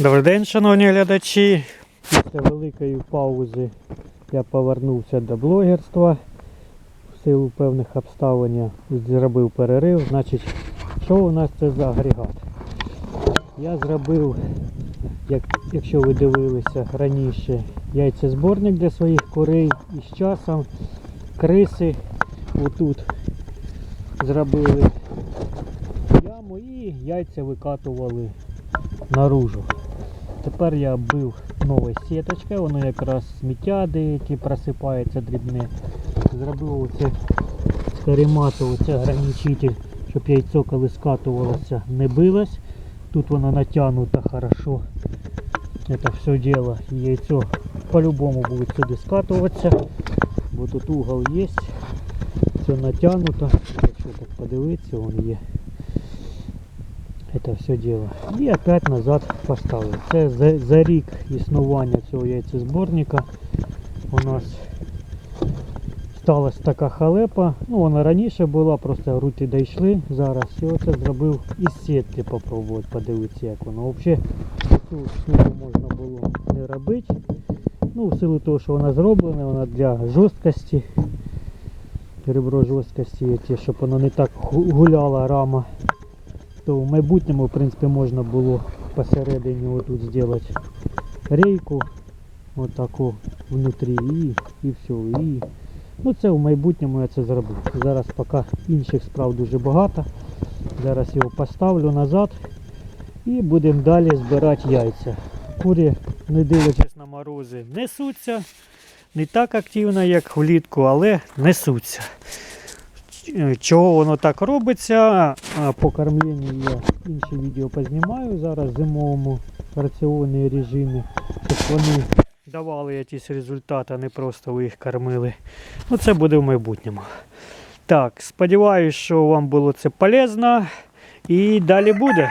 Добрий день, шановні глядачі. Після великої паузи я повернувся до блогерства. В силу певних обставин я зробив перерив. Значить, що у нас це за агрегат? Я зробив, як, якщо ви дивилися раніше, яйцезборник для своїх курей і з часом криси отут зробили яму і яйця викатували наружу. Тепер я бив новою сіточкою, воно якраз сміття деякі просипається дрібне. Зробив оце з каремату, оце ограничитель, щоб яйцо коли скатувалося не билось. Тут воно натягнуто хорошо. Это все дело. Яйцо по-любому буде сюди скатуватися, бо тут угол є. Все натягнуто. Якщо так подивитися, вон є это все дело. І опять назад поставив. Це за, за рік існування цього яйцезборника у нас сталася така халепа. Ну вона раніше була, просто руки дійшли зараз. І оце зробив із сітки попробувати, подивитися як воно. Взагалі цю штуку можна було не робити. Ну, в силу того, що вона зроблена, вона для жорсткості. Ребро жорсткості, ті, щоб воно не так гуляла рама то в майбутньому, в принципі, можна було посередині отут зробити рейку, отаку внутрі і, і все. І, ну це в майбутньому я це зроблю. Зараз поки інших справ дуже багато. Зараз його поставлю назад і будемо далі збирати яйця. Курі, не дивлячись на морози, несуться. Не так активно, як влітку, але несуться. Чого воно так робиться? а, По кормленню я інші відео познімаю зараз в зимовому раціонні режимі, щоб вони давали якісь результати, а не просто ви їх кормили. Ну це буде в майбутньому. Так, сподіваюсь, що вам було це полезно. І далі буде.